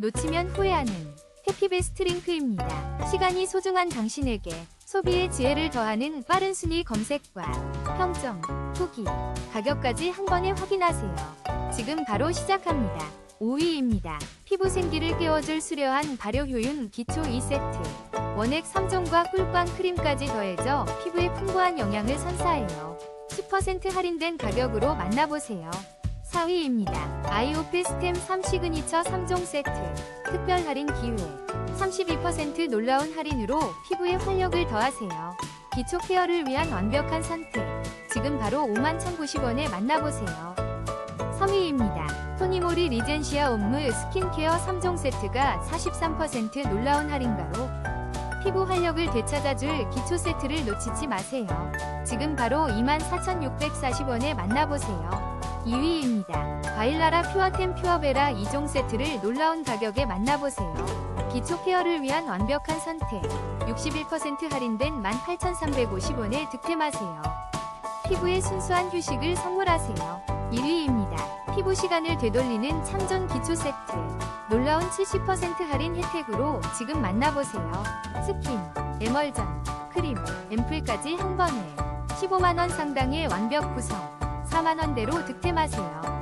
놓치면 후회하는 해피베스트 링크입니다. 시간이 소중한 당신에게 소비의 지혜를 더하는 빠른 순위 검색과 평점, 후기, 가격까지 한 번에 확인하세요. 지금 바로 시작합니다. 5위입니다. 피부 생기를 깨워줄 수려한 발효 효윤 기초 2세트. 원액 3종과 꿀광 크림까지 더해져 피부에 풍부한 영양을 선사해요. 10% 할인된 가격으로 만나보세요. 4위입니다. 아이오피 스템 3 시그니처 3종 세트. 특별 할인 기회. 32% 놀라운 할인으로 피부에 활력을 더하세요. 기초 케어를 위한 완벽한 선택. 지금 바로 51,090원에 만나보세요. 3위입니다. 토니모리 리젠시아 옴무 스킨케어 3종 세트가 43% 놀라운 할인가로 피부 활력을 되찾아줄 기초 세트를 놓치지 마세요. 지금 바로 24,640원에 만나보세요. 2위입니다. 과일나라 퓨어템 퓨어베라 2종 세트를 놀라운 가격에 만나보세요. 기초 케어를 위한 완벽한 선택. 61% 할인된 18,350원에 득템하세요. 피부에 순수한 휴식을 선물하세요. 1위입니다. 피부 시간을 되돌리는 참전 기초 세트. 놀라운 70% 할인 혜택으로 지금 만나보세요. 스킨, 에멀전, 크림, 앰플까지 한 번에 15만원 상당의 완벽 구성. 4만원대로 득템하세요.